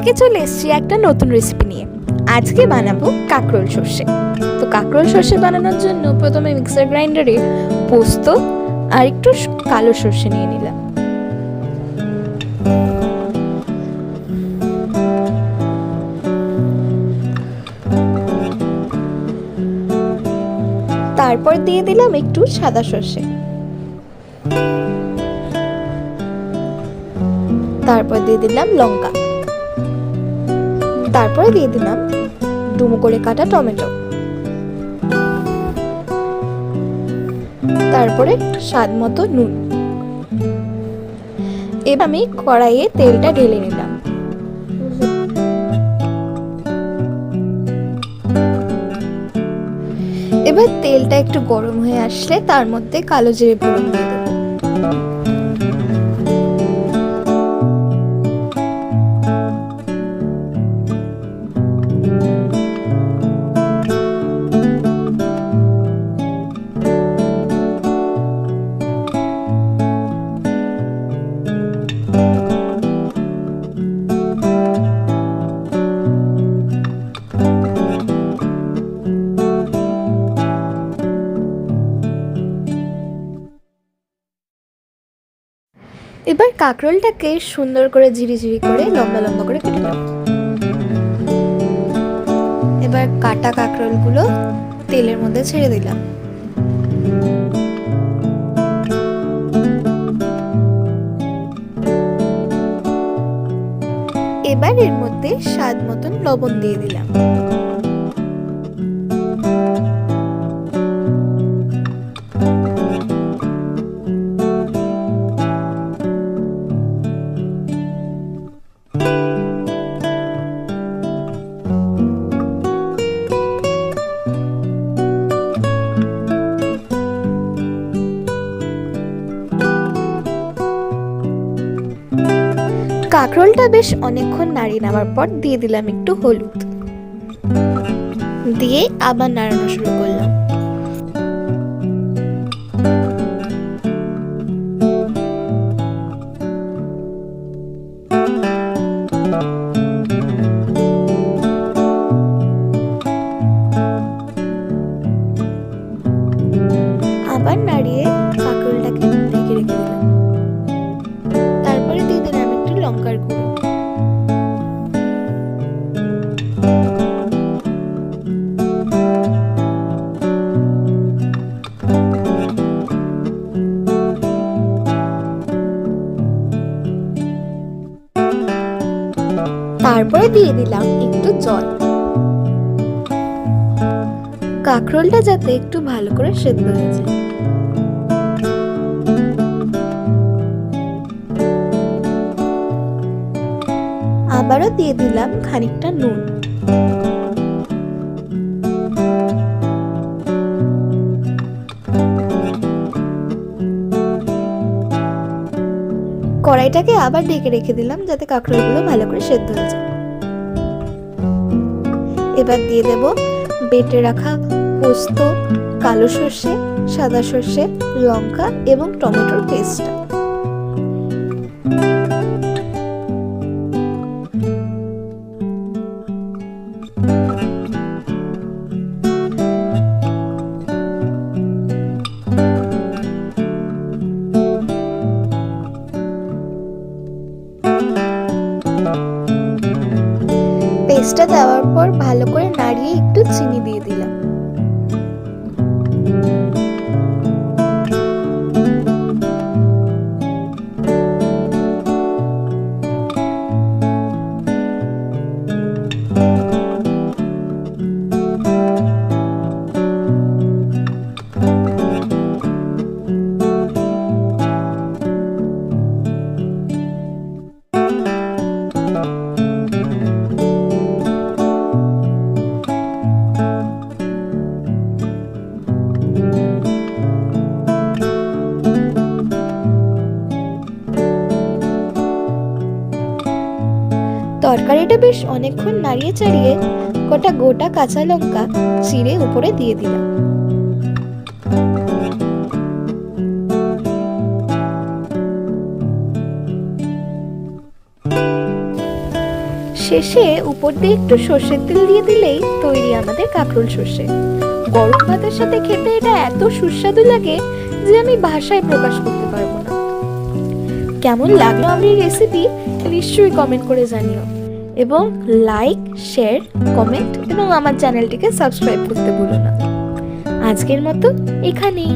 আজকে চলে এসেছি একটা নতুন রেসিপি নিয়ে। আজকে বানাবো কাঁকরোল সর্ষে। তো কাঁকরোল সর্ষে বানানোর জন্য প্রথমে মিক্সার গ্রাইন্ডারে পোস্ত আর একটু কালো সর্ষে নিয়ে নিলাম। তারপর দিয়ে দিলাম একটু সাদা সর্ষে। তারপর দিয়ে দিলাম লঙ্কা। তারপরে দিয়ে দিলাম ডুমো করে কাটা টমেটো। তারপরে স্বাদ মতো নুন। এবার আমি কড়াইয়ে তেলটা ঢেলে নিলাম। এবার তেলটা একটু গরম হয়ে আসলে তার মধ্যে কালো জিরে ফোড়ন দিয়ে দেবো। এবার কাঁকরোলটাকে সুন্দর করে ঝিরিঝিরি করে লম্বা লম্বা করে কেটে নেব। এবার কাটা কাঁকরোলগুলো তেলের মধ্যে ছেড়ে দিলাম। এবার এর মধ্যে স্বাদ মতন লবণ দিয়ে দিলাম। কাঁকরোলটা বেশ অনেকক্ষণ নাড়িয়ে নেওয়ার পর দিয়ে দিলাম একটু হলুদ। দিয়ে আবার নাড়ানো শুরু করলাম। লঙ্কার গুঁড়ো তারপরে দিয়ে দিলাম একটু জল। কাঁকরোলটা যাতে একটু ভালো করে সেদ্ধ হয়ে যায়। আবারও দিয়ে দিলাম খানিকটা নুন। কড়াইটাকে আবার ঢেকে রেখে দিলাম যাতে কাঁকড়াগুলো ভালো করে সেদ্ধ হয়ে যায়। এবার দিয়ে দেব বেটে রাখা পোস্ত, কালো সর্ষে, সাদা সর্ষে, লঙ্কা এবং টমেটোর পেস্টটা। দেওয়ার ওটা বেশ অনেকক্ষণ নাড়িয়ে চাড়িয়ে কটা গোটা কাঁচা লঙ্কা চিড়ে উপরে দিয়ে দিলাম। শেষে উপর দিয়ে একটু সর্ষের তেল দিয়ে দিলেই তৈরি আমাদের কাঁকরোল সর্ষে। গরম ভাতের সাথে খেতে এটা এত সুস্বাদু লাগে যে আমি ভাষায় প্রকাশ করতে পারব না। কেমন লাগল আমার রেসিপি নিশ্চয়ই কমেন্ট করে জানিও। এবং লাইক শেয়ার কমেন্ট এবং আমার চ্যানেলটিকে সাবস্ক্রাইব করতে ভুলো না। আজকের মতো এখানেই।